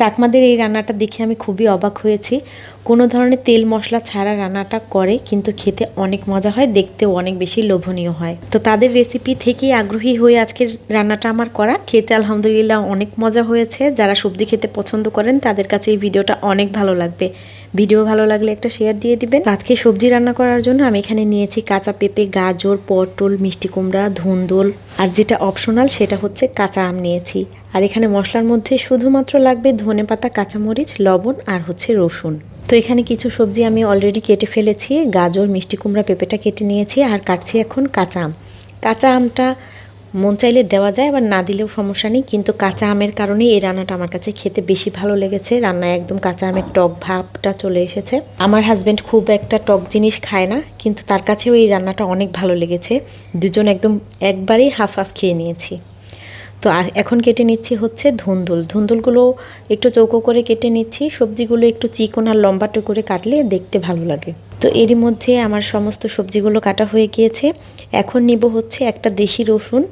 চাকমাদের এই রান্নাটা দেখে আমি খুবই অবাক হয়েছি। কোনো ধরনের তেল মশলা ছাড়া রান্নাটা করে, কিন্তু খেতে অনেক মজা হয়, দেখতেও অনেক বেশি লোভনীয় হয়। তো তাদের রেসিপি থেকেই আগ্রহী হয়ে আজকের রান্নাটা আমার করা। খেতে আলহামদুলিল্লাহ অনেক মজা হয়েছে। যারা সবজি খেতে পছন্দ করেন, তাদের কাছে এই ভিডিওটা অনেক ভালো লাগবে। ভিডিও ভালো লাগলে একটা শেয়ার দিয়ে দিবেন। আজকে সবজি রান্না করার জন্য আমি এখানে নিয়েছি কাঁচা পেঁপে, গাজর, পটল, মিষ্টি কুমড়া, ধুন্দল। আর যেটা অপশনাল সেটা হচ্ছে কাঁচা আম নিয়েছি। আর এখানে মশলার মধ্যে শুধুমাত্র লাগবে ধনে পাতা কাঁচামরিচ, লবণ আর হচ্ছে রসুন। তো এখানে কিছু সবজি আমি অলরেডি কেটে ফেলেছি, গাজর, মিষ্টি কুমড়া পেঁপেটা কেটে নিয়েছি আর কাটছি এখন কাঁচা আম। কাঁচা আমটা মন চাইলে দেওয়া যায় আবার না দিলেও সমস্যা নেই, কিন্তু কাঁচা আমের কারণে এই রান্নাটা আমার কাছে খেতে বেশি ভালো লেগেছে। রান্নায় একদম কাঁচা আমের টক ভাবটা চলে এসেছে। আমার হাজব্যান্ড খুব একটা টক জিনিস খায় না, কিন্তু তার কাছেও এই রান্নাটা অনেক ভালো লেগেছে। দুজন একদম একবারেই হাফ হাফ খেয়ে নিয়েছি। তো এখন কেটে নিচ্ছি হচ্ছে ধুন্দুল। ধুন্দুলগুলো একটু চৌকো করে কেটে নিচ্ছি। সবজিগুলো একটু চিকন আর লম্বাটো করে কাটলে দেখতে ভালো লাগে। তো এরই মধ্যে আমার সমস্ত সবজিগুলো কাটা হয়ে গিয়েছে। এখন নিব হচ্ছে একটা দেশি রসুন।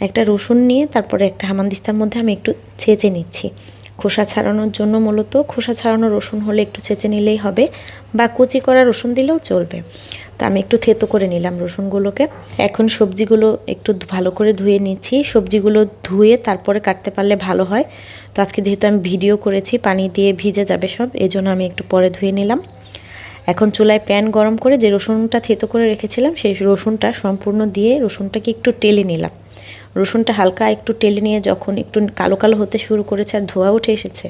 একটা রসুন নিয়ে তারপরে একটা হামানদিস্তার মধ্যে আমি একটু ছেঁচে নিচ্ছি। খোসা ছাড়ানোর জন্য মূলত খোসা ছাড়ানো রসুন হলে একটু ছেঁচে নিলেই হবে বা কুচি করা রসুন দিলেও চলবে। তো আমি একটু থেতো করে নিলাম রসুনগুলোকে। এখন সবজিগুলো একটু ভালো করে ধুয়ে নিচ্ছি। সবজিগুলো ধুয়ে তারপরে কাটতে পারলে ভালো হয়। তো আজকে যেহেতু আমি ভিডিও করেছি, পানি দিয়ে ভিজে যাবে সব এই আমি একটু পরে ধুয়ে নিলাম। এখন চুলায় প্যান গরম করে যে রসুনটা থেতো করে রেখেছিলাম, সেই রসুনটা সম্পূর্ণ দিয়ে রসুনটাকে একটু টেলে নিলাম। রসুনটা হালকা একটু টেলে নিয়ে যখন একটু কালো কালো হতে শুরু করেছে আর ধোয়া উঠে এসেছে,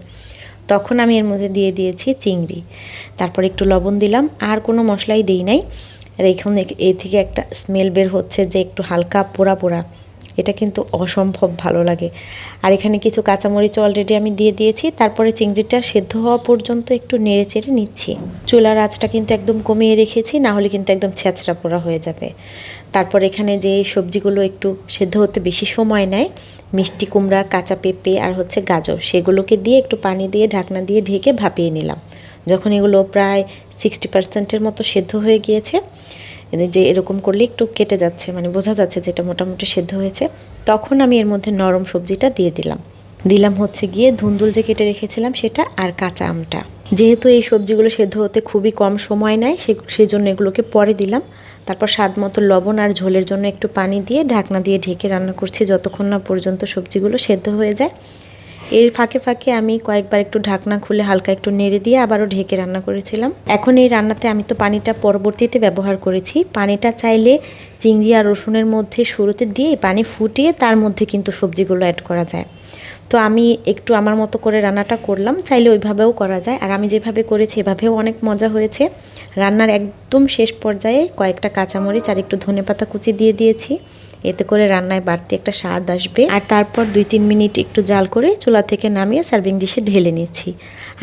তখন আমি এর মধ্যে দিয়ে দিয়েছি চিংড়ি। তারপর একটু লবণ দিলাম, আর কোনো মশলাই দিই নাই। আর এইখানে এই থেকে একটা স্মেল বের হচ্ছে যে একটু হালকা পোড়া পোড়া। এটা কিন্তু অসম্ভব ভালো লাগে। আর এখানে কিছু কাঁচামরিচ অলরেডি আমি দিয়ে দিয়েছি, তারপরে চিংড়িটা সেদ্ধ হওয়া পর্যন্ত একটু নেড়ে চেড়ে নিচ্ছি। চুলার আঁচটা কিন্তু একদম কমিয়ে রেখেছি, না হলে কিন্তু একদম ছেঁচড়া পোড়া হয়ে যাবে। তারপর এখানে যে সবজিগুলো একটু সেদ্ধ হতে বেশি সময় নেয়, মিষ্টি কুমড়া, কাঁচা পেঁপে আর হচ্ছে গাজর, সেগুলোকে দিয়ে একটু পানি দিয়ে ঢাকনা দিয়ে ঢেকে ভাপিয়ে নিলাম। যখন এগুলো প্রায় সিক্সটি পার্সেন্টের মতো সেদ্ধ হয়ে গিয়েছে যে এরকম করলে একটু কেটে যাচ্ছে মানে বোঝা যাচ্ছে যেটা মোটামুটি সেদ্ধ হয়েছে। তখন আমি এর মধ্যে নরম সবজিটা দিয়ে দিলাম। দিলাম হচ্ছে গিয়ে ধুন্দুল যে কেটে রেখেছিলাম সেটা আর কাঁচা আমটা। যেহেতু এই সবজিগুলো সেদ্ধ হতে খুবই কম সময় নেয় সেই জন্য এগুলোকে পরে দিলাম। তারপর স্বাদ মতো লবণ আর ঝোলের জন্য একটু পানি দিয়ে ঢাকনা দিয়ে ঢেকে রান্না করছি যতক্ষণ না পর্যন্ত সবজিগুলো সেদ্ধ হয়ে যায়। এর ফাঁকে ফাঁকে আমি কয়েকবার একটু ঢাকনা খুলে হালকা একটু নেড়ে দিয়ে আবারও ঢেকে রান্না করেছিলাম। এখন এই রান্নাতে আমি তো পানিটা পরবর্তীতে ব্যবহার করেছি। পানিটা চাইলে চিংড়ি আর রসুনের মধ্যে শুরুতে দিয়ে পানি ফুটিয়ে তার মধ্যে কিন্তু সবজিগুলো অ্যাড করা যায়। তো আমি একটু আমার মতো করে রান্নাটা করলাম, চাইলে ওইভাবেও করা যায়। আর আমি যেভাবে করেছি এভাবেও অনেক মজা হয়েছে। রান্নার একদম শেষ পর্যায়ে কয়েকটা কাঁচামরিচ আর একটু ধনে পাতা কুচি দিয়ে দিয়েছি। এতে করে রান্নায় বাড়তি একটা স্বাদ আসবে। আর তারপর দুই তিন মিনিট একটু জাল করে চুলা থেকে নামিয়ে সার্ভিং ডিশে ঢেলে নিয়েছি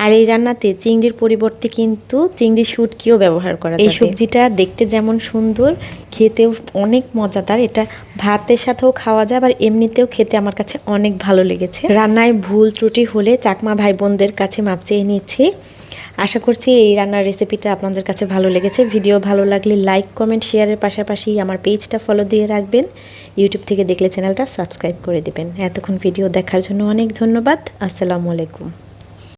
আর এই রান্নাতে চিংড়ির পরিবর্তে কিন্তু চিংড়ি শুটকিও ব্যবহার করা যায় এই সবজিটা দেখতে যেমন সুন্দর খেতেও অনেক মজাদার। এটা ভাতের সাথেও খাওয়া যায় আবার এমনিতেও খেতে আমার কাছে অনেক ভালো লেগেছে। রান্নায় ভুল ত্রুটি হলে চাকমা ভাই বোনদের কাছে মাপ চেয়ে নিচ্ছি। আশা করছি এই রান্নার রেসিপিটা আপনাদের কাছে ভালো লেগেছে। ভিডিও ভালো লাগলে লাইক কমেন্ট শেয়ারের পাশাপাশি আমার পেজটা ফলো দিয়ে রাখবেন। ইউটিউব থেকে দেখলে চ্যানেলটা সাবস্ক্রাইব করে দেবেন। এতক্ষণ ভিডিও দেখার জন্য অনেক ধন্যবাদ। আসসালামু আলাইকুম।